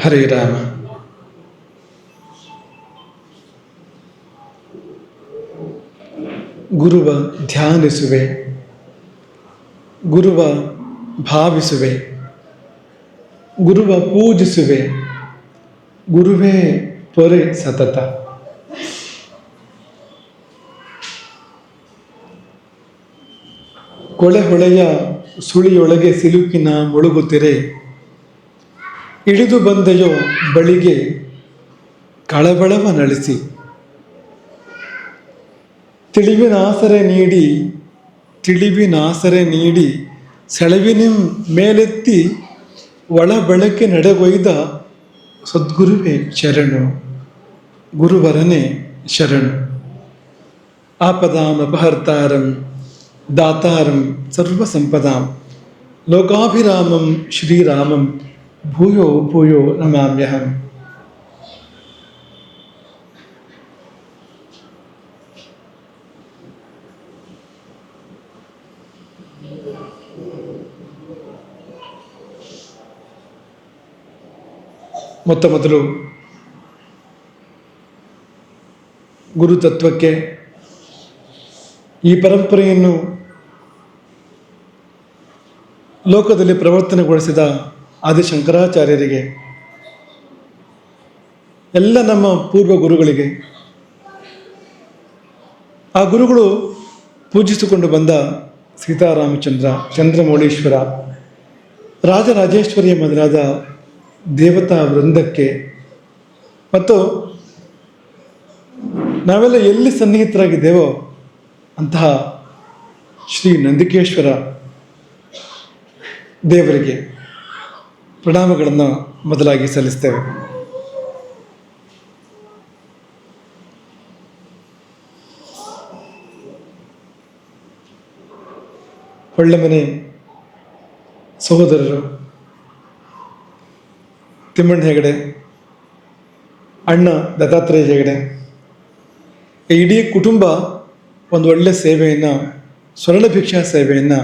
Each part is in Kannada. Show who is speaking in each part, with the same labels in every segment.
Speaker 1: ಹರೇ ರಾಮ ಗುರುವ ಧ್ಯಾನಿಸುವೆ ಗುರುವ ಭಾವಿಸುವೆ ಗುರುವ ಪೂಜಿಸುವೆ ಗುರುವೇ ಪೊರೆ ಸತತ ಕೊಳೆ ಹೊಳೆಯ ಸುಳಿಯೊಳಗೆ ಸಿಲುಕಿನ ಮುಳುಗುತ್ತಿರೆ ಇಳಿದು ಬಂದೆಯೋ ಬಳಿಗೆ ಕಳಬಳವ ನಳಿಸಿ. ತಿಳಿವಿನಾಸರೆ ನೀಡಿ ತಿಳಿವಿನಾಸರೆ ನೀಡಿ ಸೆಳವಿನ ಮೇಲೆತ್ತಿ ಒಳ ಬೆಳಕೆ ನಡೆಗೊಯ್ದ ಸದ್ಗುರುವೇ ಶರಣು, ಗುರುವರನೇ ಶರಣು. ಆಪದಾಂ ಅಪಹರ್ತಾರಂ, ದಾತಾರಂ ಸರ್ವಸಂಪದಾಂ, ಲೋಕಾಭಿರಾಮಂ ಶ್ರೀರಾಮಂ ಭೂಯೋ ಭೂಯೋ ನಮಾಮ್ಯಹಂ. ಮೊತ್ತ ಮೊದಲು ಗುರುತತ್ವಕ್ಕೆ ಈ ಪರಂಪರೆಯನ್ನು ಲೋಕದಲ್ಲಿ ಪ್ರವರ್ತನೆಗೊಳಿಸಿದ ಆದಿಶಂಕರಾಚಾರ್ಯರಿಗೆ ಎಲ್ಲ ನಮ್ಮ ಪೂರ್ವ ಗುರುಗಳಿಗೆ, ಆ ಗುರುಗಳು ಪೂಜಿಸಿಕೊಂಡು ಬಂದ ಸೀತಾರಾಮಚಂದ್ರ, ಚಂದ್ರಮೌಳೀಶ್ವರ, ರಾಜರಾಜೇಶ್ವರಿಯ ಮೊದಲಾದ ದೇವತಾ ವೃಂದಕ್ಕೆ, ಮತ್ತು ನಾವೆಲ್ಲ ಎಲ್ಲಿ ಸನ್ನಿಹಿತರಾಗಿದ್ದೇವೋ ಅಂತಹ ಶ್ರೀ ನಂದಿಕೇಶ್ವರ ದೇವರಿಗೆ ಪ್ರಣಾಮಗಳನ್ನು ಮೊದಲಾಗಿ ಸಲ್ಲಿಸ್ತೇವೆ. ಒಳ್ಳೆಮನೆ ಸಹೋದರರು, ತಿಮ್ಮಣ್ಣ ಹೆಗಡೆ, ಅಣ್ಣ ದತ್ತಾತ್ರೇಯ ಹೆಗಡೆ ಇಡೀ ಕುಟುಂಬ ಒಂದು ಒಳ್ಳೆಯ ಸೇವೆಯನ್ನು, ಸ್ವರ್ಣ ಭಿಕ್ಷಾ ಸೇವೆಯನ್ನು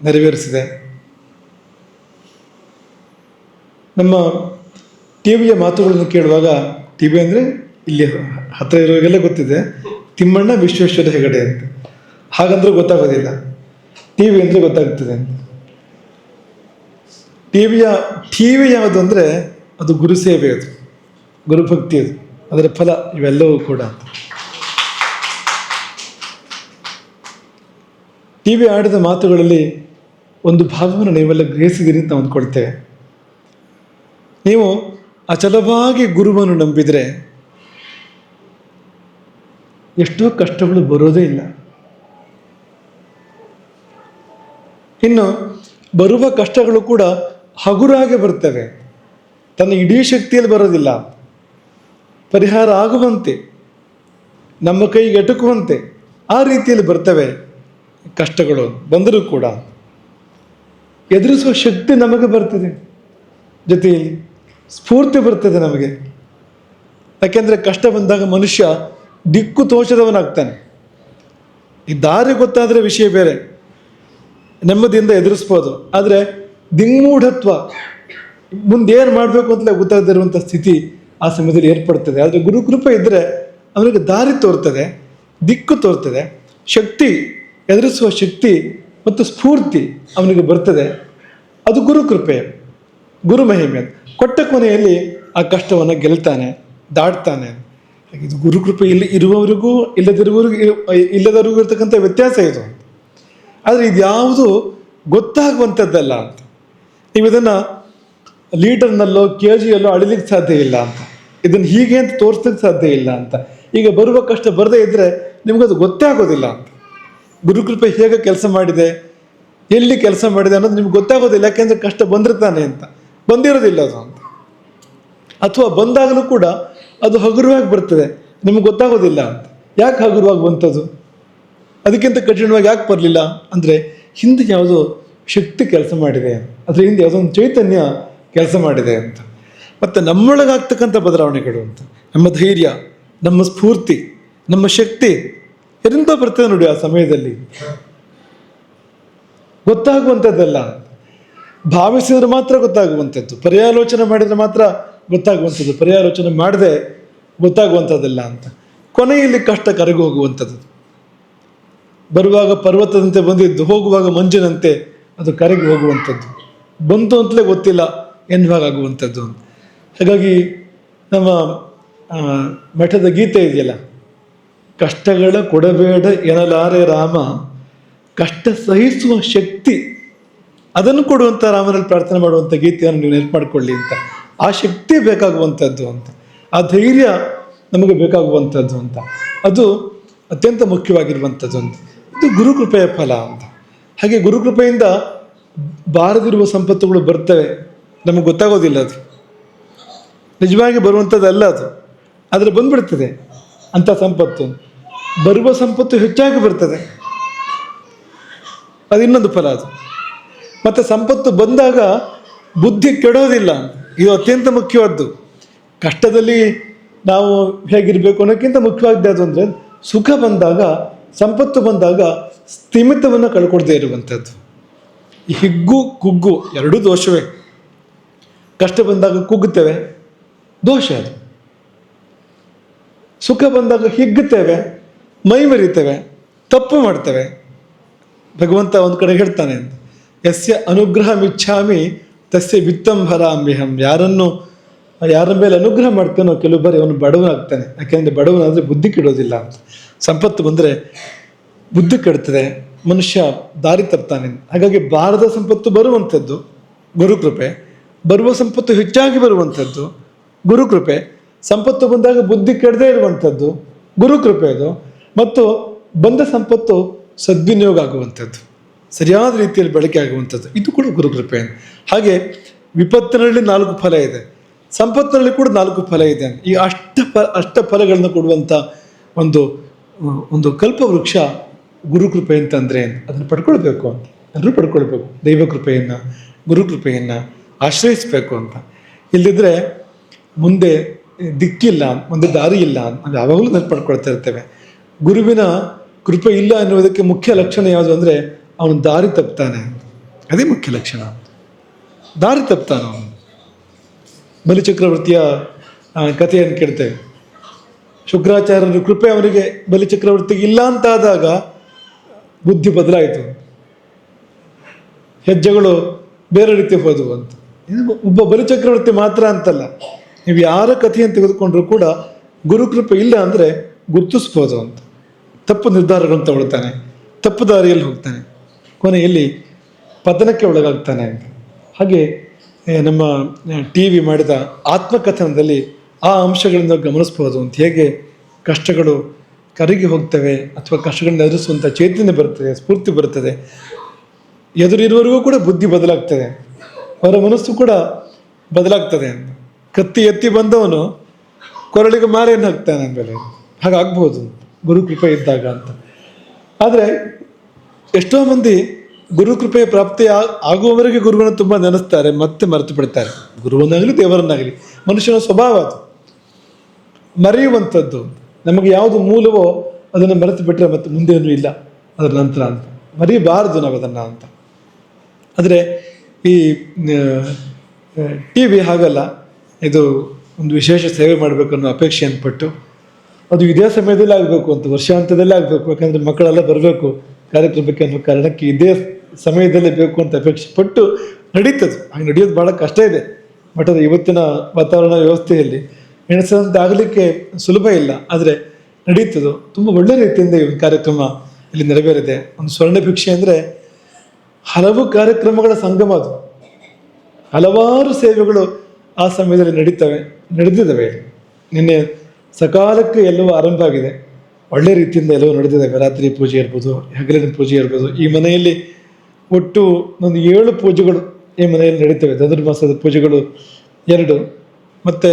Speaker 1: ನೆರವೇರಿಸಿದೆ. ನಮ್ಮ ಟಿ ವಿಯ ಮಾತುಗಳನ್ನು ಕೇಳುವಾಗ, ಟಿ ವಿ ಅಂದರೆ ಇಲ್ಲಿ ಹತ್ತಿರ ಇರೋರಿಗೆಲ್ಲ ಗೊತ್ತಿದೆ, ತಿಮ್ಮಣ್ಣ ವಿಶ್ವೇಶ್ವರ ಹೆಗಡೆ ಅಂತ. ಹಾಗಂದ್ರೆ ಗೊತ್ತಾಗೋದಿಲ್ಲ. ಟಿ ವಿ ಅಂದರೆ ಗೊತ್ತಾಗ್ತದೆ ಅಂತ. ಟಿ ವಿಯ, ಟಿ ವಿ ಯಾವುದು ಅಂದರೆ ಅದು ಗುರು ಸೇವೆ ಅದು. ಗುರುಭಕ್ತಿ ಅದು. ಅದರ ಫಲ ಇವೆಲ್ಲವೂ ಕೂಡ ಅಂತ. ಟಿ ವಿ ಆಡಿದ ಮಾತುಗಳಲ್ಲಿ ಒಂದು ಭಾಗವನ್ನು ನೀವೆಲ್ಲ ಗ್ರಹಿಸಿದಿರಿ ಅಂತ ಅಂದ್ಕೊಳ್ತೇವೆ. ನೀವು ಅಚಲವಾಗಿ ಗುರುವನ್ನು ನಂಬಿದರೆ ಎಷ್ಟೋ ಕಷ್ಟಗಳು ಬರೋದೇ ಇಲ್ಲ. ಇನ್ನು ಬರುವ ಕಷ್ಟಗಳು ಕೂಡ ಹಗುರಾಗಿ ಬರ್ತವೆ. ತನ್ನ ಇಡೀ ಶಕ್ತಿಯಲ್ಲಿ ಬರೋದಿಲ್ಲ. ಪರಿಹಾರ ಆಗುವಂತೆ, ನಮ್ಮ ಕೈಗೆ ಎಟುಕುವಂತೆ ಆ ರೀತಿಯಲ್ಲಿ ಬರ್ತವೆ ಕಷ್ಟಗಳು ಬಂದರೂ ಕೂಡ. ಎದುರಿಸುವ ಶಕ್ತಿ ನಮಗೆ ಬರ್ತದೆ ಜೊತೆಯಲ್ಲಿ. ಸ್ಫೂರ್ತಿ ಬರ್ತದೆ ನಮಗೆ. ಯಾಕೆಂದರೆ ಕಷ್ಟ ಬಂದಾಗ ಮನುಷ್ಯ ದಿಕ್ಕು ತೋಚದವನಾಗ್ತಾನೆ ಈ ದಾರಿ ಗೊತ್ತಾದರೆ ವಿಷಯ ಬೇರೆ. ನೆಮ್ಮದಿಯಿಂದ ಎದುರಿಸ್ಬೋದು. ಆದರೆ ದಿಗ್ಮೂಢತ್ವ ಮುಂದೇನು ಮಾಡಬೇಕು ಅಂತಲೇ ಗೊತ್ತಾಗದಿರುವಂಥ ಸ್ಥಿತಿ ಆ ಸಮಯದಲ್ಲಿ ಏರ್ಪಡ್ತದೆ. ಆದರೆ ಗುರುಕೃಪೆ ಇದ್ದರೆ ಅವನಿಗೆ ದಾರಿ ತೋರ್ತದೆ, ದಿಕ್ಕು ತೋರ್ತದೆ, ಶಕ್ತಿ, ಎದುರಿಸುವ ಶಕ್ತಿ ಮತ್ತು ಸ್ಫೂರ್ತಿ ಅವನಿಗೆ ಬರ್ತದೆ. ಅದು ಗುರುಕೃಪೆ ಗುರು ಮಹಿಮೆ ಕೊಟ್ಟ ಕೊನೆಯಲ್ಲಿ ಆ ಕಷ್ಟವನ್ನು ಗೆಲ್ತಾನೆ, ದಾಟ್ತಾನೆ. ಇದು ಗುರುಕೃಪೆ ಇಲ್ಲಿ ಇರುವವರಿಗೂ ಇಲ್ಲದಿರುವವರಿಗೂ ಇಲ್ಲದವರಿಗೂ ಇರ್ತಕ್ಕಂಥ ವ್ಯತ್ಯಾಸ ಇದು. ಆದರೆ ಇದ್ಯಾವುದು ಗೊತ್ತಾಗುವಂಥದ್ದಲ್ಲ ಅಂತ. ನೀವು ಇದನ್ನು ಲೀಟರ್ನಲ್ಲೋ ಕೆ ಜಿಯಲ್ಲೋ ಅಳಿಲಿಕ್ಕೆ ಸಾಧ್ಯ ಇಲ್ಲ ಅಂತ. ಇದನ್ನು ಹೀಗೆ ಅಂತ ತೋರಿಸ್ಲಿಕ್ಕೆ ಸಾಧ್ಯ ಇಲ್ಲ ಅಂತ. ಈಗ ಬರುವ ಕಷ್ಟ ಬರದೇ ಇದ್ದರೆ ನಿಮಗದು ಗೊತ್ತೇ ಆಗೋದಿಲ್ಲ ಅಂತ. ಗುರುಕೃಪೆ ಹೇಗೆ ಕೆಲಸ ಮಾಡಿದೆ, ಎಲ್ಲಿ ಕೆಲಸ ಮಾಡಿದೆ ಅನ್ನೋದು ನಿಮ್ಗೆ ಗೊತ್ತಾಗೋದಿಲ್ಲ, ಯಾಕೆಂದರೆ ಕಷ್ಟ ಬಂದಿರ್ತಾನೆ ಅಂತ. ಬಂದಿರೋದಿಲ್ಲ ಅದು. ಅಥವಾ ಬಂದಾಗಲೂ ಕೂಡ ಅದು ಹಗುರವಾಗಿ ಬರ್ತದೆ. ನಿಮ್ಗೆ ಗೊತ್ತಾಗೋದಿಲ್ಲ. ಅಂತ ಯಾಕೆ ಹಗುರವಾಗಿ ಬಂತದು? ಅದಕ್ಕಿಂತ ಕಠಿಣವಾಗಿ ಯಾಕೆ ಬರಲಿಲ್ಲ? ಅಂದರೆ ಹಿಂದೆ ಯಾವುದೋ ಶಕ್ತಿ ಕೆಲಸ ಮಾಡಿದೆ ಅದರ ಹಿಂದೆ ಯಾವುದೋ ಒಂದು ಚೈತನ್ಯ ಕೆಲಸ ಮಾಡಿದೆ ಅಂತ. ಮತ್ತು ನಮ್ಮೊಳಗಾಗ್ತಕ್ಕಂಥ ಬದಲಾವಣೆಗಳು ಅಂತ. ನಮ್ಮ ಧೈರ್ಯ, ನಮ್ಮ ಸ್ಫೂರ್ತಿ, ನಮ್ಮ ಶಕ್ತಿ ಎಲ್ಲಿಂದ ಬರ್ತದೆ ನೋಡಿ ಆ ಸಮಯದಲ್ಲಿ. ಗೊತ್ತಾಗುವಂಥದ್ದಲ್ಲ. ಭಾವಿಸಿದ್ರೆ ಮಾತ್ರ ಗೊತ್ತಾಗುವಂಥದ್ದು. ಪರ್ಯಾಲೋಚನೆ ಮಾಡಿದರೆ ಮಾತ್ರ ಗೊತ್ತಾಗುವಂಥದ್ದು, ಪರ್ಯಾಲೋಚನೆ ಮಾಡದೆ ಗೊತ್ತಾಗುವಂಥದ್ದಲ್ಲ ಅಂತ. ಕೊನೆಯಲ್ಲಿ ಕಷ್ಟ ಕರಗಿ ಹೋಗುವಂಥದ್ದು. ಬರುವಾಗ ಪರ್ವತದಂತೆ ಬಂದಿದ್ದು, ಹೋಗುವಾಗ ಮಂಜಿನಂತೆ ಅದು ಕರಗಿ ಹೋಗುವಂಥದ್ದು. ಬಂತು ಅಂತಲೇ ಗೊತ್ತಿಲ್ಲ ಎನ್ನುವಾಗ ಆಗುವಂಥದ್ದು ಹಾಗಾಗಿ ನಮ್ಮ ಮಠದ ಗೀತೆ ಇದೆಯಲ್ಲ, ಕಷ್ಟಗಳ ಕೊಡಬೇಡ ಎನಲಾರೆ ರಾಮ, ಕಷ್ಟ ಸಹಿಸುವ ಶಕ್ತಿ ಅದನ್ನು ಕೊಡುವಂಥ ರಾಮನಲ್ಲಿ ಪ್ರಾರ್ಥನೆ ಮಾಡುವಂಥ ಗೀತೆಯನ್ನು ನೀವು ನೆನಪು ಮಾಡಿಕೊಳ್ಳಿ ಅಂತ. ಆ ಶಕ್ತಿ ಬೇಕಾಗುವಂಥದ್ದು ಅಂತ. ಆ ಧೈರ್ಯ ನಮಗೆ ಬೇಕಾಗುವಂಥದ್ದು ಅಂತ. ಅದು ಅತ್ಯಂತ ಮುಖ್ಯವಾಗಿರುವಂಥದ್ದು ಅಂತ. ಇದು ಗುರುಕೃಪೆಯ ಫಲ ಅಂತ. ಹಾಗೆ ಗುರುಕೃಪೆಯಿಂದ ಬಾರದಿರುವ ಸಂಪತ್ತುಗಳು ಬರ್ತವೆ. ನಮಗೆ ಗೊತ್ತಾಗೋದಿಲ್ಲ ಅದು. ನಿಜವಾಗಿ ಬರುವಂಥದ್ದಲ್ಲ ಅದು. ಆದರೆ ಬಂದ್ಬಿಡ್ತದೆ ಅಂಥ ಸಂಪತ್ತು. ಬರುವ ಸಂಪತ್ತು ಹೆಚ್ಚಾಗಿ ಬರ್ತದೆ. ಅದು ಇನ್ನೊಂದು ಫಲ ಅದು. ಮತ್ತು ಸಂಪತ್ತು ಬಂದಾಗ ಬುದ್ಧಿ ಕೆಡೋದಿಲ್ಲ ಇದು ಅತ್ಯಂತ ಮುಖ್ಯವಾದ್ದು. ಕಷ್ಟದಲ್ಲಿ ನಾವು ಹೇಗಿರಬೇಕು ಅನ್ನೋಕ್ಕಿಂತ ಮುಖ್ಯವಾದ್ದು ಅದು ಅಂದರೆ ಸುಖ ಬಂದಾಗ, ಸಂಪತ್ತು ಬಂದಾಗ ಸ್ಥಿಮಿತವನ್ನು ಕಳ್ಕೊಡದೇ ಇರುವಂಥದ್ದು ಹಿಗ್ಗು, ಕುಗ್ಗು ಎರಡೂ ದೋಷವೇ. ಕಷ್ಟ ಬಂದಾಗ ಕುಗ್ಗುತ್ತೇವೆ, ದೋಷ ಅದು. ಸುಖ ಬಂದಾಗ ಹಿಗ್ಗುತ್ತೇವೆ, ಮೈ ಮರಿತೇವೆ, ತಪ್ಪು ಮಾಡ್ತೇವೆ. ಭಗವಂತ ಒಂದು ಕಡೆ ಹೇಳ್ತಾನೆ, ಯಸ್ಯ ಅನುಗ್ರಹ ಮಿಚ್ಛಾಮಿ ತಸ್ಯ ವಿತ್ತಂ ಭರಾಮ್ಯಹಂ ಯಾರನ್ನು, ಯಾರ ಮೇಲೆ ಅನುಗ್ರಹ ಮಾಡ್ತಾನೋ ಕೆಲವು ಬಾರಿ ಅವನು ಬಡವನಾಗ್ತಾನೆ. ಯಾಕೆಂದರೆ ಬಡವನಾದರೆ ಬುದ್ಧಿ ಕೆಡೋದಿಲ್ಲ ಸಂಪತ್ತು ಬಂದರೆ ಬುದ್ಧಿ ಕೆಡ್ತದೆ ಮನುಷ್ಯ ದಾರಿ ತರ್ತಾನೆ. ಹಾಗಾಗಿ ಬಾರದ ಸಂಪತ್ತು ಬರುವಂಥದ್ದು ಗುರುಕೃಪೆ ಬರುವ ಸಂಪತ್ತು ಹೆಚ್ಚಾಗಿ ಬರುವಂಥದ್ದು ಗುರುಕೃಪೆ ಸಂಪತ್ತು ಬಂದಾಗ ಬುದ್ಧಿ ಕೆಡದೇ ಇರುವಂಥದ್ದು ಗುರುಕೃಪೆ ಅದು. ಮತ್ತು ಬಂದ ಸಂಪತ್ತು ಸದ್ವಿನಿಯೋಗ ಆಗುವಂಥದ್ದು. ಸರಿಯಾದ ರೀತಿಯಲ್ಲಿ ಬಳಕೆ ಆಗುವಂಥದ್ದು. ಇದು ಕೂಡ ಗುರುಕೃಪೆ. ಹಾಗೆ ವಿಪತ್ತಿನಲ್ಲಿ ನಾಲ್ಕು ಫಲ ಇದೆ. ಸಂಪತ್ತಿನಲ್ಲಿ ಕೂಡ ನಾಲ್ಕು ಫಲ ಇದೆ. ಈ ಅಷ್ಟ ಫ, ಅಷ್ಟ ಫಲಗಳನ್ನು ಕೊಡುವಂಥ ಒಂದು ಒಂದು ಕಲ್ಪವೃಕ್ಷ ಗುರುಕೃಪೆ ಅಂತಂದರೆ ಅದನ್ನು ಪಡ್ಕೊಳ್ಬೇಕು ಅಂತ. ಎಲ್ಲರೂ ಪಡ್ಕೊಳ್ಬೇಕು. ದೈವ ಕೃಪೆಯನ್ನು, ಗುರುಕೃಪೆಯನ್ನು ಆಶ್ರಯಿಸಬೇಕು ಅಂತ. ಇಲ್ಲದಿದ್ದರೆ ಮುಂದೆ ದಿಕ್ಕಿಲ್ಲ, ಮುಂದೆ ದಾರಿ ಇಲ್ಲ ಯಾವಾಗಲೂ ನೆನಪು ಪಡ್ಕೊಳ್ತಾ ಇರ್ತೇವೆ. ಗುರುವಿನ ಕೃಪೆ ಇಲ್ಲ ಅನ್ನುವುದಕ್ಕೆ ಮುಖ್ಯ ಲಕ್ಷಣ ಯಾವುದು ಅಂದರೆ ಅವನು ದಾರಿ ತಪ್ತಾನೆ. ಅದೇ ಮುಖ್ಯ ಲಕ್ಷಣ. ದಾರಿ ತಪ್ತಾನ ಅವನು. ಬಲಿಚಕ್ರವರ್ತಿಯ ಕಥೆಯನ್ನು ಕೇಳ್ತೇವೆ ಶುಕ್ರಾಚಾರ್ಯರ ಕೃಪೆ ಅವರಿಗೆ ಬಲಿಚಕ್ರವರ್ತಿಗೆ ಇಲ್ಲ ಅಂತಾದಾಗ ಬುದ್ಧಿ ಬದಲಾಯಿತು. ಹೆಜ್ಜೆಗಳು ಬೇರೆ ರೀತಿ ಹೋದವು ಅಂತ. ಒಬ್ಬ ಬಲಿಚಕ್ರವರ್ತಿ ಮಾತ್ರ ಅಂತಲ್ಲ. ನೀವು ಯಾರ ಕಥೆಯನ್ನು ತೆಗೆದುಕೊಂಡ್ರೂ ಕೂಡ ಗುರುಕೃಪೆ ಇಲ್ಲ ಅಂದರೆ ಗುರುತಿಸ್ಬೋದು ಅಂತ. ತಪ್ಪು ನಿರ್ಧಾರಗಳನ್ನು ತಗೊಳ್ತಾನೆ. ತಪ್ಪು ದಾರಿಯಲ್ಲಿ ಹೋಗ್ತಾನೆ. ಕೊನೆಯಲ್ಲಿ ಪತನಕ್ಕೆ ಒಳಗಾಗ್ತಾನೆ. ಅಂತ ಹಾಗೆ ನಮ್ಮ ಟಿ ವಿ ಮಾಡಿದ ಆತ್ಮಕಥನದಲ್ಲಿ ಆ ಅಂಶಗಳನ್ನು ಗಮನಿಸ್ಬೋದು ಅಂತ ಹೇಗೆ ಕಷ್ಟಗಳು ಕರಗಿ ಹೋಗ್ತವೆ ಅಥವಾ ಕಷ್ಟಗಳನ್ನ ಎದುರಿಸುವಂಥ ಚೈತನ್ಯ ಬರ್ತದೆ ಸ್ಫೂರ್ತಿ ಬರ್ತದೆ ಎದುರಿರುವವರೆಗೂ ಕೂಡ ಬುದ್ಧಿ ಬದಲಾಗ್ತದೆ. ಅವರ ಮನಸ್ಸು ಕೂಡ ಬದಲಾಗ್ತದೆ. ಅಂತ ಕತ್ತಿ ಎತ್ತಿ ಬಂದವನು ಕೊರಳಿಗೆ ಮಾರೆಯನ್ನು ಹಾಕ್ತಾನೆ ಅಂದಮೇಲೆ. ಹಾಗಾಗ್ಬೋದು. ಗುರು ಕೃಪೆ ಇದ್ದಾಗ ಅಂತ. ಆದರೆ ಎಷ್ಟೋ ಮಂದಿ ಗುರು ಕೃಪೆಯ ಪ್ರಾಪ್ತಿ ಆಗುವವರೆಗೆ ಗುರುವನ್ನು ತುಂಬ ನೆನೆಸ್ತಾರೆ, ಮತ್ತೆ ಮರೆತು ಬಿಡ್ತಾರೆ. ಗುರುವನ್ನಾಗಲಿ ದೇವರನ್ನಾಗಲಿ, ಮನುಷ್ಯನ ಸ್ವಭಾವ ಅದು. ಮರೆಯುವಂಥದ್ದು. ನಮಗೆ ಯಾವುದು ಮೂಲವೋ ಅದನ್ನು ಮರೆತು ಬಿಟ್ಟರೆ ಮತ್ತೆ ಮುಂದೇನೂ ಇಲ್ಲ. ಅದರ ನಂತರ ಅಂತ. ಮರೀಬಾರದು ನಾವು ಅದನ್ನು ಅಂತ. ಆದರೆ ಈ ಟಿ ವಿ ಹಾಗಲ್ಲ. ಇದು ಒಂದು ವಿಶೇಷ ಸೇವೆ ಮಾಡಬೇಕು ಅನ್ನೋ ಅಪೇಕ್ಷೆಯನ್ನು ಪಟ್ಟು, ಅದು ಇದೇ ಸಮಯದಲ್ಲಿ ಆಗಬೇಕು ಅಂತ ವರ್ಷಾಂತದಲ್ಲೇ ಆಗಬೇಕು, ಯಾಕಂದರೆ ಮಕ್ಕಳೆಲ್ಲ ಬರಬೇಕು. ಕಾರ್ಯಕ್ರಮಕ್ಕೆ ಅನ್ನೋ ಕಾರಣಕ್ಕೆ ಇದೇ ಸಮಯದಲ್ಲೇ ಬೇಕು ಅಂತ ಅಪೇಕ್ಷೆ ಪಟ್ಟು ನಡೀತದೆ. ಹಾಗೆ ನಡೆಯೋದು ಭಾಳ ಕಷ್ಟ ಇದೆ. ಮಠದ ಇವತ್ತಿನ ವಾತಾವರಣ ವ್ಯವಸ್ಥೆಯಲ್ಲಿ ಆಗಲಿಕ್ಕೆ ಸುಲಭ ಇಲ್ಲ, ಆದರೆ ನಡೀತದೋ. ತುಂಬ ಒಳ್ಳೆ ರೀತಿಯಿಂದ ಈ ಕಾರ್ಯಕ್ರಮ ಇಲ್ಲಿ ನೆರವೇರಿದೆ. ಒಂದು ಸ್ವರ್ಣ ಭಿಕ್ಷೆ ಅಂದರೆ ಹಲವು ಕಾರ್ಯಕ್ರಮಗಳ ಸಂಗಮ ಅದು. ಹಲವಾರು ಸೇವೆಗಳು ಆ ಸಮಯದಲ್ಲಿ ನಡೀತವೆ, ನಡೆದಿದ್ದಾವೆ. ನಿನ್ನೆ ಸಕಾಲಕ್ಕೆ ಎಲ್ಲವೂ ಆರಂಭ ಆಗಿದೆ. ಒಳ್ಳೆ ರೀತಿಯಿಂದ ಎಲ್ಲವೂ ನಡೆದಿದ್ದಾವೆ ರಾತ್ರಿ ಪೂಜೆ ಇರ್ಬೋದು, ಹಗಲಿನ ಪೂಜೆ ಇರ್ಬೋದು. ಈ ಮನೆಯಲ್ಲಿ ಒಟ್ಟು ಒಂದು ಏಳು ಪೂಜೆಗಳು ಈ ಮನೆಯಲ್ಲಿ ನಡೀತವೆ. ಧನುರ್ಮಾಸದ ಪೂಜೆಗಳು ಎರಡು, ಮತ್ತು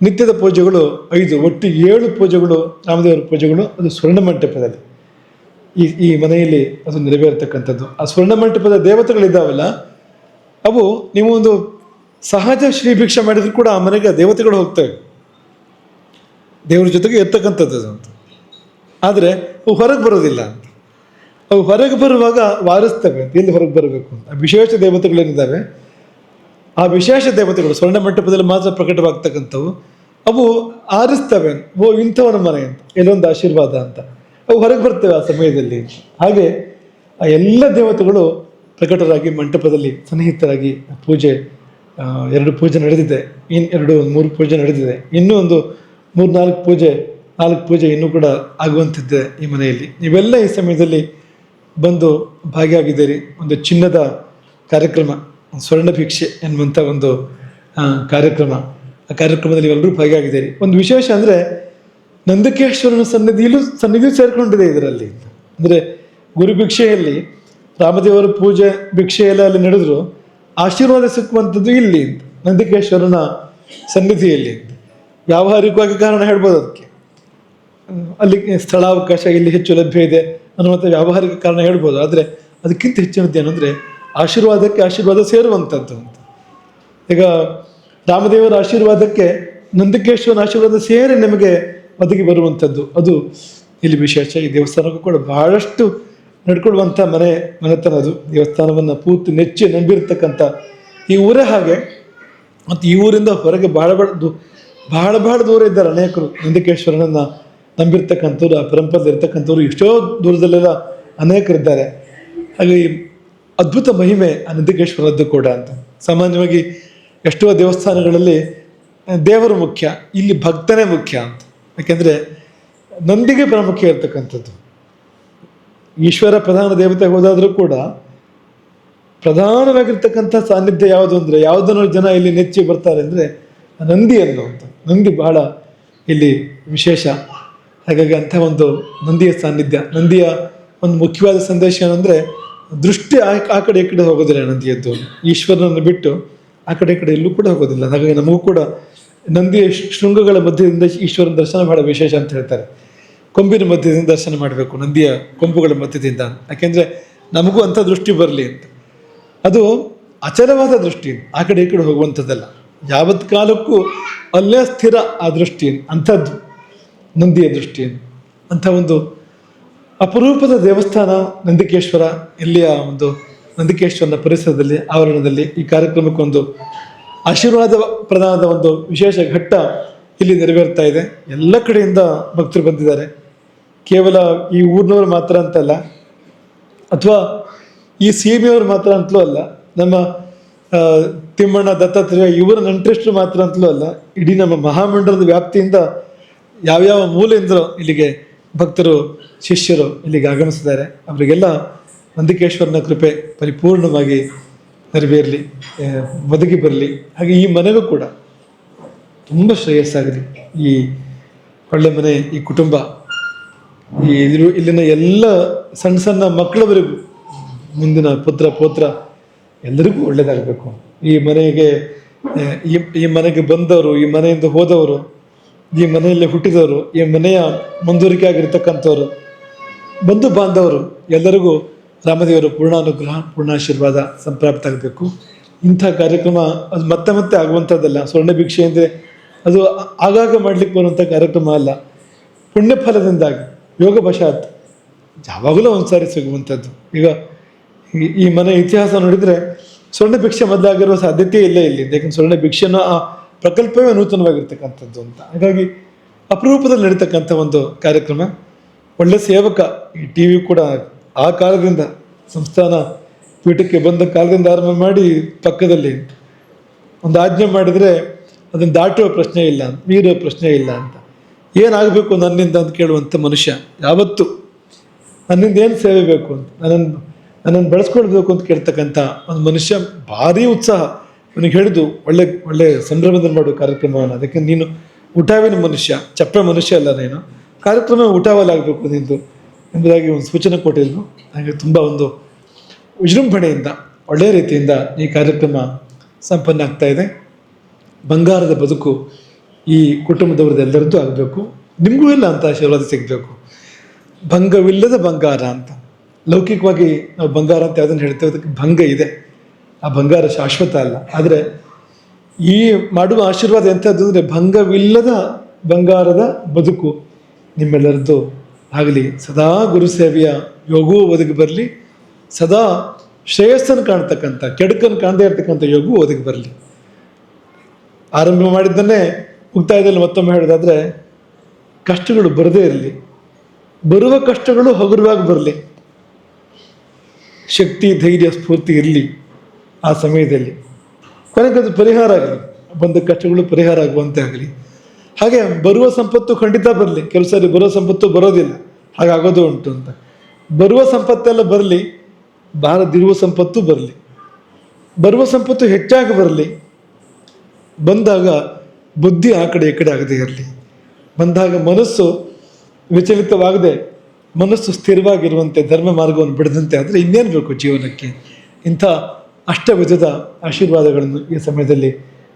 Speaker 1: ನಿತ್ಯದ ಪೂಜೆಗಳು ಐದು. ಒಟ್ಟು ಏಳು ಪೂಜೆಗಳು ರಾಮದೇವರ ಪೂಜೆಗಳು, ಅದು ಸ್ವರ್ಣ ಮಂಟಪದಲ್ಲಿ. ಈ ಈ ಮನೆಯಲ್ಲಿ ಅದು ನೆರವೇರ್ತಕ್ಕಂಥದ್ದು. ಆ ಸ್ವರ್ಣ ಮಂಟಪದ ದೇವತೆಗಳಿದ್ದಾವಲ್ಲ, ಅವು ನೀವು ಒಂದು ಸಹಜ ಶ್ರೀ ಭಿಕ್ಷೆ ಮಾಡಿದ್ರು ಕೂಡ ಆ ಮನೆಗೆ ದೇವತೆಗಳು ಹೋಗ್ತವೆ. ದೇವರ ಜೊತೆಗೆ ಇರ್ತಕ್ಕಂಥದ್ದು ಅಂತ. ಆದರೆ ಅವು ಹೊರಗೆ ಬರೋದಿಲ್ಲ. ಅಂತ ಅವು ಹೊರಗೆ ಬರುವಾಗ ವಾರಿಸ್ತವೆ ಅಂತ ಎಲ್ಲಿ ಹೊರಗೆ ಬರಬೇಕು ಅಂತ. ವಿಶೇಷ ದೇವತೆಗಳೇನಿದ್ದಾವೆ? ಆ ವಿಶೇಷ ದೇವತೆಗಳು, ಸ್ವರ್ಣ ಮಂಟಪದಲ್ಲಿ ಮಾತ್ರ ಪ್ರಕಟವಾಗ್ತಕ್ಕಂಥವು, ಅವು ಆರಿಸ್ತವೆ. ಓ, ಇಂಥವನ ಮನೆ ಅಂತ, ಎಲ್ಲೊಂದು ಆಶೀರ್ವಾದ ಅಂತ. ಅವು ಹೊರಗೆ ಬರ್ತವೆ ಆ ಸಮಯದಲ್ಲಿ. ಹಾಗೆ ಆ ಎಲ್ಲ ದೇವತೆಗಳು ಪ್ರಕಟರಾಗಿ ಮಂಟಪದಲ್ಲಿ ಸನ್ನಿಹಿತರಾಗಿ ಪೂಜೆ ಎರಡು ಪೂಜೆ ನಡೆದಿದೆ. ಇನ್ನು ಎರಡು, ಮೂರು ಪೂಜೆ ನಡೆದಿದೆ. ಇನ್ನೂ ಒಂದು ಮೂರು ನಾಲ್ಕು ಪೂಜೆ ನಾಲ್ಕು ಪೂಜೆ ಇನ್ನೂ ಕೂಡ ಆಗುವಂತಿದ್ದೆ ಈ ಮನೆಯಲ್ಲಿ. ನೀವೆಲ್ಲ ಈ ಸಮಯದಲ್ಲಿ ಬಂದು ಭಾಗಿಯಾಗಿದ್ದೀರಿ. ಒಂದು ಚಿನ್ನದ ಕಾರ್ಯಕ್ರಮ ಸ್ವರ್ಣ ಭಿಕ್ಷೆ ಎನ್ನುವಂಥ ಒಂದು ಕಾರ್ಯಕ್ರಮ. ಆ ಕಾರ್ಯಕ್ರಮದಲ್ಲಿ ಎಲ್ಲರೂ ಭಾಗಿಯಾಗಿದ್ದೀರಿ. ಒಂದು ವಿಶೇಷ ಅಂದರೆ ನಂದಕೇಶ್ವರನ ಸನ್ನಿಧಿಯಲ್ಲೂ, ಸನ್ನಿಧಿಯೂ ಸೇರಿಕೊಂಡಿದೆ ಇದರಲ್ಲಿ. ಅಂದರೆ ಗುರು ಭಿಕ್ಷೆಯಲ್ಲಿ, ರಾಮದೇವರ ಪೂಜೆ ಭಿಕ್ಷೆ ಎಲ್ಲ ಅಲ್ಲಿ ನಡೆದ್ರು, ಆಶೀರ್ವಾದ ಸಿಕ್ಕುವಂಥದ್ದು ಇಲ್ಲಿ. ನಂದಿಕೇಶ್ವರನ ಸನ್ನಿಧಿಯಲ್ಲಿ. ವ್ಯಾವಹಾರಿಕವಾಗಿ ಕಾರಣ ಹೇಳ್ಬೋದು ಅದಕ್ಕೆ? ಅಲ್ಲಿ ಸ್ಥಳಾವಕಾಶ ಇಲ್ಲಿ ಹೆಚ್ಚು ಲಭ್ಯ ಇದೆ ಅನ್ನುವಂಥ ವ್ಯಾವಹಾರಿಕ ಕಾರಣ ಹೇಳ್ಬೋದು. ಆದರೆ ಅದಕ್ಕಿಂತ ಹೆಚ್ಚಿನದ್ದು ಏನಂದರೆ ಆಶೀರ್ವಾದಕ್ಕೆ ಆಶೀರ್ವಾದ ಸೇರುವಂಥದ್ದು ಅಂತ. ಈಗ ರಾಮದೇವರ ಆಶೀರ್ವಾದಕ್ಕೆ ನಂದಿಕೇಶ್ವರನ ಆಶೀರ್ವಾದ ಸೇರಿ ನಮಗೆ ಒದಗಿ ಬರುವಂಥದ್ದು. ಅದು ಇಲ್ಲಿ ವಿಶೇಷ ಈ ದೇವಸ್ಥಾನಕ್ಕೂ ಕೂಡ ಬಹಳಷ್ಟು ನಡ್ಕೊಳ್ಳುವಂಥ ಮನೆ ಮನೆತನ ಅದು. ದೇವಸ್ಥಾನವನ್ನು ಪೂರ್ತಿ ನೆಚ್ಚಿ ನಂಬಿರ್ತಕ್ಕಂಥ ಈ ಊರೇ ಹಾಗೆ. ಮತ್ತು ಈ ಊರಿಂದ ಹೊರಗೆ ಬಹಳ ಬಹಳ ಬಹಳ ಬಹಳ ದೂರ ಇದ್ದಾರೆ ಅನೇಕರು ನಂದಿಕೇಶ್ವರನನ್ನು ನಂಬಿರ್ತಕ್ಕಂಥವ್ರು ಆ ಪರಂಪರೆ ಇರ್ತಕ್ಕಂಥವ್ರು ಎಷ್ಟೋ ದೂರದಲ್ಲೆಲ್ಲ ಅನೇಕರಿದ್ದಾರೆ. ಹಾಗೆ ಅದ್ಭುತ ಮಹಿಮೆ ನಂದಿಕೇಶ್ವರದ್ದು ಕೂಡ ಅಂತ. ಸಾಮಾನ್ಯವಾಗಿ ಎಷ್ಟೋ ದೇವಸ್ಥಾನಗಳಲ್ಲಿ ದೇವರು ಮುಖ್ಯ, ಇಲ್ಲಿ ಭಕ್ತನೇ ಮುಖ್ಯ ಅಂತ. ಯಾಕೆಂದರೆ ನಂದಿಗೆ ಪ್ರಾಮುಖ್ಯ ಇರ್ತಕ್ಕಂಥದ್ದು. ಈಶ್ವರ ಪ್ರಧಾನ ದೇವತೆ ಹೋದಾದರೂ ಕೂಡ ಪ್ರಧಾನವಾಗಿರ್ತಕ್ಕಂಥ ಸಾನ್ನಿಧ್ಯ ಯಾವುದು ಅಂದರೆ ಯಾವುದನ್ನು ಜನ ಇಲ್ಲಿ ನೆಚ್ಚಿ ಬರ್ತಾರೆ ಅಂದರೆ ನಂದಿಯನ್ನು ಅಂತ. ನಂದಿ ಬಹಳ ಇಲ್ಲಿ ವಿಶೇಷ. ಹಾಗಾಗಿ ಅಂಥ ಒಂದು ನಂದಿಯ ಸಾನ್ನಿಧ್ಯ, ನಂದಿಯ ಒಂದು ಮುಖ್ಯವಾದ ಸಂದೇಶ ಏನಂದರೆ ದೃಷ್ಟಿ ಆ ಕಡೆ ಈ ಕಡೆ ಹೋಗೋದಿಲ್ಲ ನಂದಿಯದ್ದು. ಈಶ್ವರನನ್ನು ಬಿಟ್ಟು ಆ ಕಡೆ ಈ ಕಡೆ ಎಲ್ಲೂ ಕೂಡ ಹೋಗೋದಿಲ್ಲ. ಹಾಗಾಗಿ ನಮಗೂ ಕೂಡ ನಂದಿಯ ಶೃಂಗಗಳ ಮಧ್ಯದಿಂದ ಈಶ್ವರನ ದರ್ಶನ ಬಹಳ ವಿಶೇಷ ಅಂತ ಹೇಳ್ತಾರೆ. ಕೊಂಬಿನ ಮಧ್ಯದಿಂದ ದರ್ಶನ ಮಾಡಬೇಕು, ನಂದಿಯ ಕೊಂಬುಗಳ ಮಧ್ಯದಿಂದ. ಯಾಕೆಂದರೆ ನಮಗೂ ಅಂಥ ದೃಷ್ಟಿ ಬರಲಿ ಅಂತ. ಅದು ಅಚಲವಾದ ದೃಷ್ಟಿ. ಆ ಕಡೆ ಈ ಕಡೆ ಹೋಗುವಂಥದ್ದಲ್ಲ. ಯಾವತ್ ಕಾಲಕ್ಕೂ ಅಲ್ಲೇ ಸ್ಥಿರ ಆ ದೃಷ್ಟಿ. ಅಂಥದ್ದು. ನಂದಿಯ ದೃಷ್ಟಿ ಅಂಥ ಒಂದು ಅಪರೂಪದ ದೇವಸ್ಥಾನ ನಂದಿಕೇಶ್ವರ, ಇಲ್ಲಿಯ ಒಂದು ನಂದಿಕೇಶ್ವರನ ಪರಿಸರದಲ್ಲಿ, ಆವರಣದಲ್ಲಿ ಈ ಕಾರ್ಯಕ್ರಮಕ್ಕೊಂದು ಆಶೀರ್ವಾದ ಪ್ರದಾನದ ಒಂದು ವಿಶೇಷ ಘಟ್ಟ ಇಲ್ಲಿ ನೆರವೇರ್ತಾ ಇದೆ. ಎಲ್ಲ ಕಡೆಯಿಂದ ಭಕ್ತರು ಬಂದಿದ್ದಾರೆ. ಕೇವಲ ಈ ಊರಿನವರು ಮಾತ್ರ ಅಂತಲ್ಲ, ಅಥವಾ ಈ ಸೀಮೆಯವರು ಮಾತ್ರ ಅಂತಲೂ ಅಲ್ಲ, ನಮ್ಮ ತಿಮ್ಮಣ್ಣ ದತ್ತಾತ್ರೇಯ, ಇವರ ನಂಟ್ರೆಸ್ಟರು ಮಾತ್ರ ಅಂತಲೂ ಅಲ್ಲ, ಇಡೀ ನಮ್ಮ ಮಹಾಮಂಡಲದ ವ್ಯಾಪ್ತಿಯಿಂದ ಯಾವ್ಯಾವ ಮೂಲೆಯಿಂದ ಇಲ್ಲಿಗೆ ಭಕ್ತರು, ಶಿಷ್ಯರು ಇಲ್ಲಿಗೆ ಆಗಮಿಸಿದ್ದಾರೆ ಅವರಿಗೆಲ್ಲ ನಂದಿಕೇಶ್ವರನ ಕೃಪೆ ಪರಿಪೂರ್ಣವಾಗಿ ನೆರವೇರಲಿ ಒದಗಿ ಬರಲಿ. ಹಾಗೆ ಈ ಮನೆಗೂ ಕೂಡ ತುಂಬ ಶ್ರೇಯಸ್ಸಾಗಲಿ. ಈ ಒಳ್ಳೆ ಮನೆ, ಈ ಕುಟುಂಬ, ಈ ಇಲ್ಲಿನ ಎಲ್ಲ ಸಣ್ಣ ಸಣ್ಣ ಮಕ್ಕಳವರೆಗೂ ಮುಂದಿನ ಪುತ್ರ, ಪೋತ್ರ ಎಲ್ಲರಿಗೂ ಒಳ್ಳೆಯದಾಗಬೇಕು ಈ ಮನೆಗೆ ಈ ಮನೆಗೆ ಬಂದವರು, ಈ ಮನೆಯಿಂದ ಹೋದವರು ಈ ಮನೆಯಲ್ಲಿ ಹುಟ್ಟಿದವರು, ಈ ಮನೆಯ ಮುಂದುವರಿಕೆ ಆಗಿರ್ತಕ್ಕಂಥವ್ರು ಬಂಧು ಬಾಂಧವರು, ಎಲ್ಲರಿಗೂ ರಾಮದೇವರ ಪೂರ್ಣಾನುಗ್ರಹ ಪೂರ್ಣಾಶೀರ್ವಾದ ಸಂಪ್ರಾಪ್ತ ಆಗಬೇಕು. ಇಂಥ ಕಾರ್ಯಕ್ರಮ ಅದು ಮತ್ತೆ ಮತ್ತೆ ಆಗುವಂಥದ್ದಲ್ಲ. ಸ್ವರ್ಣ ಭಿಕ್ಷೆ ಅಂದರೆ ಅದು ಆಗಾಗ ಮಾಡಲಿಕ್ಕೆ ಬರುವಂಥ ಕಾರ್ಯಕ್ರಮ ಅಲ್ಲ. ಪುಣ್ಯಫಲದಿಂದಾಗಿ, ಯೋಗ ಬಶಾತ್ ಯಾವಾಗಲೂ ಒಂದ್ಸಾರಿ ಸಿಗುವಂಥದ್ದು. ಈಗ ಈ- ಮನೆ ಇತಿಹಾಸ ನೋಡಿದರೆ ಸ್ವರ್ಣ ಭಿಕ್ಷೆ ಮೊದಲಾಗಿರುವ ಸಾಧ್ಯತೆ ಇಲ್ಲೇ ಇಲ್ಲಿ. ಯಾಕಂದ್ರೆ ಸ್ವರ್ಣ ಭಿಕ್ಷೆನ ಪ್ರಕಲ್ಪವೇ ನೂತನವಾಗಿರ್ತಕ್ಕಂಥದ್ದು ಅಂತ. ಹಾಗಾಗಿ ಅಪರೂಪದಲ್ಲಿ ನಡೀತಕ್ಕಂಥ ಒಂದು ಕಾರ್ಯಕ್ರಮ. ಒಳ್ಳೆ ಸೇವಕ ಈ ಟಿ ವಿ ಕೂಡ ಆ ಕಾಲದಿಂದ ಸಂಸ್ಥಾನ ಪೀಠಕ್ಕೆ ಬಂದ ಕಾಲದಿಂದ ಆರಂಭ ಮಾಡಿ ಪಕ್ಕದಲ್ಲಿ ಒಂದು ಆಜ್ಞೆ ಮಾಡಿದರೆ ಅದನ್ನು ದಾಟುವ ಪ್ರಶ್ನೆ ಇಲ್ಲ, ಮೀರುವ ಪ್ರಶ್ನೆ ಇಲ್ಲ ಅಂತ. ಏನಾಗಬೇಕು ನನ್ನಿಂದ ಅಂತ ಕೇಳುವಂಥ ಮನುಷ್ಯ ಯಾವತ್ತು ನನ್ನಿಂದ ಏನು ಸೇವೆ ಬೇಕು ಅಂತ, ನನ್ನನ್ನು ನನ್ನನ್ನು ಬೆಳೆಸ್ಕೊಳ್ಬೇಕು ಅಂತ ಕೇಳ್ತಕ್ಕಂಥ ಒಂದು ಮನುಷ್ಯ ಭಾರಿ ಉತ್ಸಾಹ. ಅವನಿಗೆ ಹೇಳಿದ್ದು ಒಳ್ಳೆ ಒಳ್ಳೆ ಸಂಭ್ರಮದಲ್ಲಿ ಮಾಡುವ ಕಾರ್ಯಕ್ರಮವನ್ನು ಅದಕ್ಕೆ ನೀನು ಊಟವಿನ ಮನುಷ್ಯ ಚಪ್ಪೆ ಮನುಷ್ಯ ಅಲ್ಲ ನೀನು. ಕಾರ್ಯಕ್ರಮ ಊಟವಲ್ಲಾಗಬೇಕು ನಿಂದು ಎಂಬುದಾಗಿ ಒಂದು ಸೂಚನೆ ಕೊಟ್ಟಿದ್ರು. ಹಾಗೆ ತುಂಬ ಒಂದು ವಿಜೃಂಭಣೆಯಿಂದ ಒಳ್ಳೆಯ ರೀತಿಯಿಂದ ಈ ಕಾರ್ಯಕ್ರಮ ಸಂಪನ್ನ ಆಗ್ತಾ ಇದೆ. ಬಂಗಾರದ ಬದುಕು ಈ ಕುಟುಂಬದವ್ರದ್ದು ಎಲ್ಲರದ್ದು ಆಗಬೇಕು. ನಿಮಗೂ ಇಲ್ಲ ಅಂತ ಆಶೀರ್ವಾದ ಸಿಗಬೇಕು. ಭಂಗವಿಲ್ಲದ ಬಂಗಾರ ಅಂತ. ಲೌಕಿಕವಾಗಿ ನಾವು ಬಂಗಾರ ಅಂತ ಯಾವುದನ್ನು ಹೇಳ್ತೇವೆ, ಅದಕ್ಕೆ ಭಂಗ ಇದೆ. ಆ ಬಂಗಾರ ಶಾಶ್ವತ ಅಲ್ಲ. ಆದರೆ ಈ ಮಾಡುವ ಆಶೀರ್ವಾದ ಎಂಥದ್ದು ಅಂದರೆ ಭಂಗವಿಲ್ಲದ ಬಂಗಾರದ ಬದುಕು ನಿಮ್ಮೆಲ್ಲರದ್ದು ಆಗಲಿ. ಸದಾ ಗುರು ಸೇವೆಯ ಯೋಗವೂ ಒದಗಿ ಬರಲಿ. ಸದಾ ಶ್ರೇಯಸ್ಸನ್ನು ಕಾಣ್ತಕ್ಕಂಥ, ಕೆಡುಕನ್ನು ಕಾಣದೇ ಇರತಕ್ಕಂಥ ಯೋಗವೂ ಒದಗಿ ಬರಲಿ. ಆರಂಭ ಮಾಡಿದ್ದನ್ನೇ ಮುಕ್ತಾಯದಲ್ಲಿ ಮತ್ತೊಮ್ಮೆ ಹೇಳೋದಾದರೆ ಕಷ್ಟಗಳು ಬರದೇ ಇರಲಿ. ಬರುವ ಕಷ್ಟಗಳು ಹಗುರವಾಗಿ ಬರಲಿ. ಶಕ್ತಿ, ಧೈರ್ಯ, ಸ್ಫೂರ್ತಿ ಇರಲಿ. ಆ ಸಮಯದಲ್ಲಿ. ಕೊನೆಗೆ ಅದು ಪರಿಹಾರ ಆಗಲಿ. ಬಂದ ಕಷ್ಟಗಳು ಪರಿಹಾರ ಆಗುವಂತೆ ಆಗಲಿ. ಹಾಗೆ ಬರುವ ಸಂಪತ್ತು ಖಂಡಿತ ಬರಲಿ. ಸಾರಿ ಬರುವ ಸಂಪತ್ತು ಬರೋದಿಲ್ಲ. ಹಾಗಾಗೋದು ಉಂಟು ಅಂತ. ಬರುವ ಸಂಪತ್ತೆಲ್ಲ ಬರಲಿ. ಬಾರದಿರುವ ಸಂಪತ್ತು ಬರಲಿ. ಬರುವ ಸಂಪತ್ತು ಹೆಚ್ಚಾಗಿ ಬರಲಿ. ಬಂದಾಗ ಬುದ್ಧಿ ಆ ಕಡೆ ಈ ಕಡೆ ಆಗದೆ ಇರಲಿ. ಬಂದಾಗ ಮನಸ್ಸು ವಿಚಲಿತವಾಗದೆ, ಮನಸ್ಸು ಸ್ಥಿರವಾಗಿರುವಂತೆ, ಧರ್ಮ ಮಾರ್ಗವನ್ನು ಬಿಡದಂತೆ ಆದರೆ ಇನ್ನೇನು ಬೇಕು ಜೀವನಕ್ಕೆ? ಇಂಥ ಅಷ್ಟವಿಧದ ಆಶೀರ್ವಾದಗಳನ್ನು ಈ ಸಮಯದಲ್ಲಿ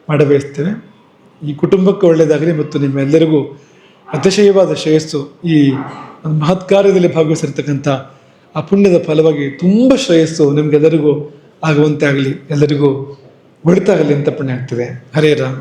Speaker 1: ಮಾಡಬಯಸ್ತೇವೆ ಈ ಕುಟುಂಬಕ್ಕೆ ಒಳ್ಳೆಯದಾಗಲಿ ಮತ್ತು ನಿಮ್ಮೆಲ್ಲರಿಗೂ ಅತಿಶಯವಾದ ಶ್ರೇಯಸ್ಸು ಈ ಒಂದು ಮಹತ್ ಕಾರ್ಯದಲ್ಲಿ ಭಾಗವಹಿಸಿರ್ತಕ್ಕಂಥ ಆ ಪುಣ್ಯದ ಫಲವಾಗಿ ತುಂಬ ಶ್ರೇಯಸ್ಸು ನಿಮಗೆಲ್ಲರಿಗೂ ಆಗುವಂತೆ ಆಗಲಿ, ಎಲ್ಲರಿಗೂ ಒಳಿತಾಗಲಿ ಅಂತ ಪುಣ್ಯ ಆಗ್ತದೆ. ಹರೇ ರಾಮ.